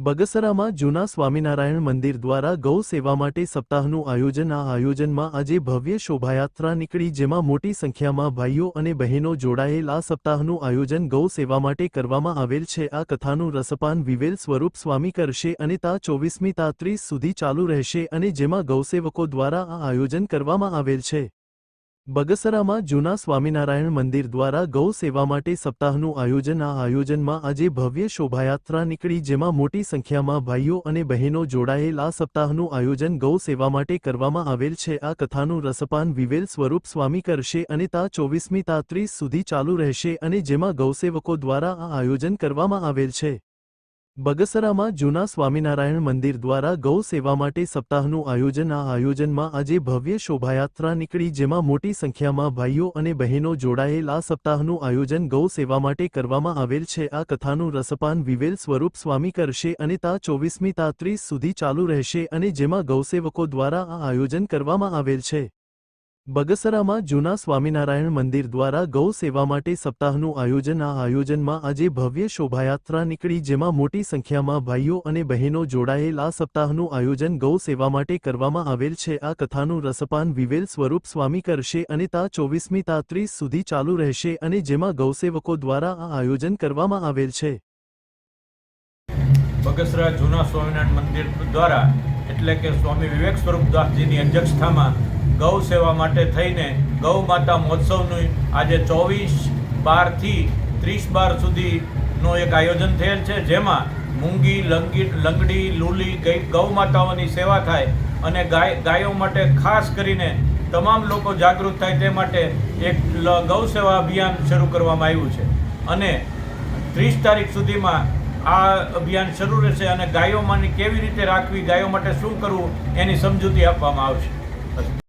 બગસરામાં જૂના સ્વામિનારાયણ મંદિર દ્વારા ગૌ સેવા માટે સપ્તાહનું આયોજન. આ આયોજનમાં આજે ભવ્ય શોભાયાત્રા નીકળી, જેમાં મોટી સંખ્યામાં ભાઈઓ અને બહેનો જોડાયેલ. આ સપ્તાહનું આયોજન ગૌ સેવા માટે કરવામાં આવેલ છે. આ કથાનું રસપાન વિવેલ સ્વરૂપ સ્વામી કરશે અને તા ચોવીસમી તા ત્રીસ સુધી ચાલુ રહેશે અને જેમાં ગૌસેવકો દ્વારા આ આયોજન કરવામાં આવેલ છે. બગસરામાં જૂના સ્વામિનારાયણ મંદિર દ્વારા ગૌ સેવા માટે સપ્તાહનું આયોજન. આ આયોજનમાં આજે ભવ્ય શોભાયાત્રા નીકળી, જેમાં મોટી સંખ્યામાં ભાઈઓ અને બહેનો જોડાયેલ. આ સપ્તાહનું આયોજન ગૌ સેવા માટે કરવામાં આવેલ છે. આ કથાનું રસપાન વિવેલ સ્વરૂપ સ્વામી કરશે અને તા ચોવીસમી તા સુધી ચાલુ રહેશે અને જેમાં ગૌસેવકો દ્વારા આ આયોજન કરવામાં આવેલ છે. બગસરામાં જૂના સ્વામિનારાયણ મંદિર દ્વારા ગૌ સેવા માટે સપ્તાહનું આયોજન. આ આયોજનમાં આજે ભવ્ય શોભાયાત્રા નીકળી, જેમાં મોટી સંખ્યામાં ભાઈઓ અને બહેનો જોડાયેલ. આ સપ્તાહનું આયોજન ગૌ સેવા માટે કરવામાં આવેલ છે. આ કથાનું રસપાન વિવેલ સ્વરૂપ સ્વામી કરશે અને તા ચોવીસમી તા સુધી ચાલુ રહેશે અને જેમાં ગૌસેવકો દ્વારા આ આયોજન કરવામાં આવેલ છે. બગસરામાં જૂના સ્વામિનારાયણ મંદિર દ્વારા ગૌ સેવા માટે સપ્તાહનું આયોજન. આ આયોજનમાં આજે ભવ્ય શોભાયાત્રા નીકળી, જેમાં મોટી સંખ્યામાં ભાઈઓ અને બહેનો જોડાયેલ. આ સપ્તાહનું આયોજન ગૌ સેવા માટે કરવામાં આવેલ છે. આ કથાનું રસપાન વિવેલ સ્વરૂપ સ્વામી કરશે અને તા ચોવીસમી તા ત્રીસ સુધી ચાલુ રહેશે અને જેમાં ગૌસેવકો દ્વારા આ આયોજન કરવામાં આવેલ છે. બગસરા જૂના સ્વામિનારાયણ મંદિર દ્વારા એટલે કે સ્વામી વિવેક સ્વરૂપદાસજીની અધ્યક્ષતામાં ગૌ સેવા માટે થઈને ગૌ માતા મહોત્સવનું આજે ચોવીસ બારથી ત્રીસ બાર સુધીનું એક આયોજન થયેલ છે, જેમાં મૂંગી, લંગી, લંગડી, લૂલી ગૌ માતાઓની સેવા થાય અને ગાય, ગાયો માટે ખાસ કરીને તમામ લોકો જાગૃત થાય તે માટે એક ગૌ સેવા અભિયાન શરૂ કરવામાં આવ્યું છે. અને ત્રીસ તારીખ સુધીમાં આ અભિયાન શરૂ રહેશે અને ગાયોમાંની કેવી રીતે રાખવી, ગાયો માટે શું કરવું, એની સમજૂતી આપવામાં આવશે.